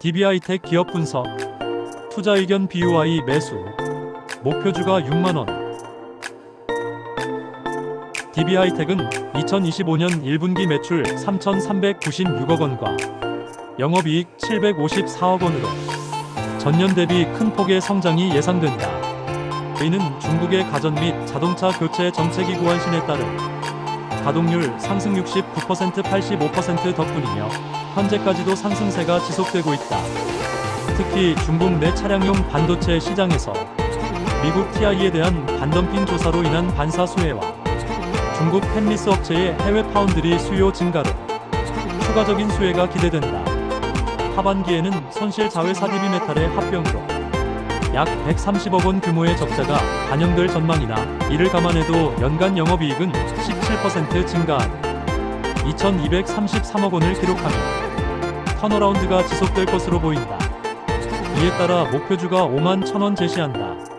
DB하이텍 기업 분석 투자 의견 BUI 매수 목표주가 6만원 DB하이텍은 2025년 1분기 매출 3,396억 원과 영업이익 754억 원으로 전년 대비 큰 폭의 성장이 예상된다. 이는 중국의 가전 및 자동차 교체 정책이 구한 신에 따른 가동률 상승 69% 85% 덕분이며 현재까지도 상승세가 지속되고 있다. 특히 중국 내 차량용 반도체 시장에서 미국 TI에 대한 반덤핑 조사로 인한 반사 수혜와 중국 팹리스 업체의 해외 파운드리 수요 증가로 추가적인 수혜가 기대된다. 하반기에는 손실 자회사 DB메탈의 합병으로 약 130억 원 규모의 적자가 반영될 전망이나 이를 감안해도 연간 영업이익은 17% 증가한 2,233억 원을 기록하며 턴어라운드가 지속될 것으로 보인다. 이에 따라 목표주가 5만 1,000원 제시한다.